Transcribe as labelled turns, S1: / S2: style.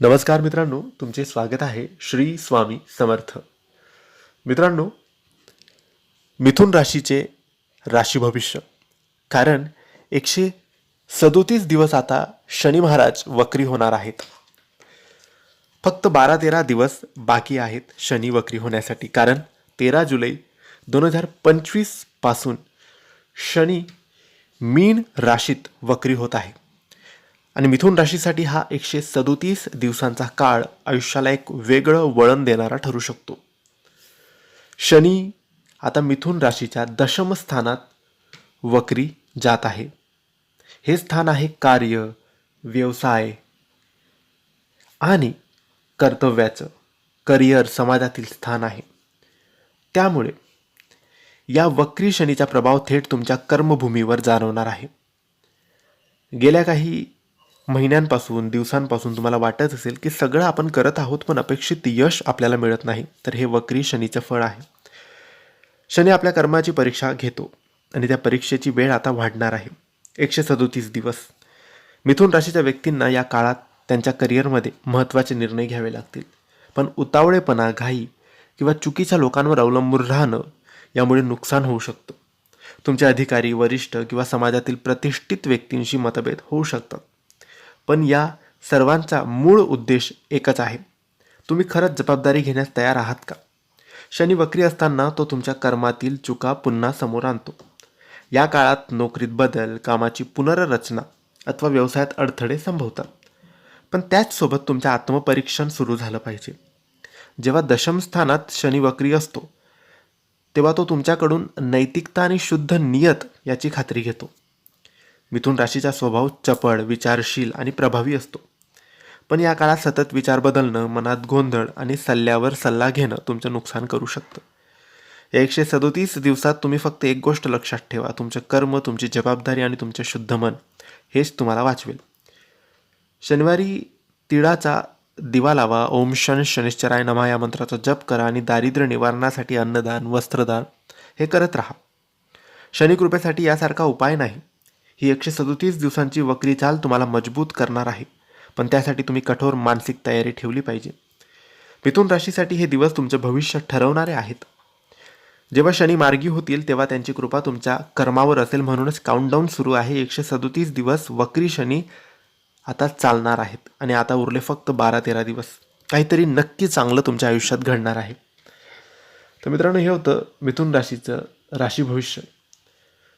S1: नमस्कार मित्रांनो तुमचे स्वागत आहे श्री स्वामी समर्थ. मित्रांनो मिथुन राशीचे राशी भविष्य. कारण एकशे सदोतीस दिवस आता शनी महाराज वक्री होणार आहेत. फक्त बारा तेरा दिवस बाकी आहेत शनी वक्री होण्यासाठी. कारण तेरा जुलै दोन हजार पंचवीसपासून शनी मीन राशीत वक्री होत आहे. आणि मिथुन राशीसाठी हा एकशे सदोतीस दिवसांचा काळ आयुष्याला एक वेगळं वळण देणारा ठरू शकतो. शनी आता मिथुन राशीच्या दशमस्थानात वक्री जात आहे. हे स्थान आहे कार्य व्यवसाय आणि कर्तव्याचं. करिअर समाजातील स्थान आहे. त्यामुळे या वक्री शनीचा प्रभाव थेट तुमच्या कर्मभूमीवर जाणवणार आहे. गेल्या काही महिन्यांपासून दिवसांपासून तुम्हाला वाटत असेल की सगळं आपण करत आहोत पण अपेक्षित यश आपल्याला मिळत नाही. तर हे वक्री शनीचं फळ आहे. शनी आपल्या कर्माची परीक्षा घेतो आणि त्या परीक्षेची वेळ आता वाढणार आहे. एकशे सदोतीस दिवस. मिथुन राशीच्या व्यक्तींना या काळात त्यांच्या करिअरमध्ये महत्त्वाचे निर्णय घ्यावे लागतील. पण उतावळेपणा घाई किंवा चुकीच्या लोकांवर अवलंबून राहणं यामुळे नुकसान होऊ शकतं. तुमचे अधिकारी वरिष्ठ किंवा समाजातील प्रतिष्ठित व्यक्तींशी मतभेद होऊ शकतात. पण या सर्वांचा मूळ उद्देश एकच आहे. तुम्ही खरंच जबाबदारी घेण्यास तयार आहात का? शनी वक्री असताना तो तुमच्या कर्मातील चुका पुन्हा समोर आणतो. या काळात नोकरीत बदल कामाची पुनर्रचना अथवा व्यवसायात अडथळे संभवतात. पण त्याचसोबत तुमचं आत्मपरीक्षण सुरू झालं पाहिजे. जेव्हा दशम स्थानात शनी वक्री असतो तेव्हा तो तुमच्याकडून नैतिकता आणि शुद्ध नियत याची खात्री घेतो. मिथुन राशीचा स्वभाव चपळ विचारशील आणि प्रभावी असतो. पण या काळात सतत विचार बदलणं मनात गोंधळ आणि सल्ल्यावर सल्ला घेणं तुमचं नुकसान करू शकतं. या एकशे सदोतीस दिवसात तुम्ही फक्त एक गोष्ट लक्षात ठेवा. तुमचं कर्म तुमची जबाबदारी आणि तुमचे शुद्ध मन हेच तुम्हाला वाचवेल. शनिवारी तिळाचा दिवा लावा. ओम शन शनिश्चराय नमा. या मंत्राचा जप करा आणि दारिद्र्य निवारणासाठी अन्नदान वस्त्रदान हे करत राहा. शनिकृपेसाठी यासारखा उपाय नाही. ही एकशे सदोतीस दिवसांची वक्री चाल तुम्हाला मजबूत करणार आहे. पण त्यासाठी तुम्ही कठोर मानसिक तयारी ठेवली पाहिजे. मिथुन राशीसाठी हे दिवस तुमचं भविष्य ठरवणारे आहेत. जेव्हा शनी मार्गी होतील तेव्हा त्यांची कृपा तुमच्या कर्मावर असेल म्हणूनच काउंटडाऊन सुरू आहे. एकशे सदोतीस दिवस वक्री शनी आता चालणार आहेत. आणि आता उरले फक्त बारा तेरा दिवस. काहीतरी नक्की चांगलं तुमच्या आयुष्यात घडणार आहे. तर मित्रांनो हे होतं मिथुन राशीचं राशी भविष्य.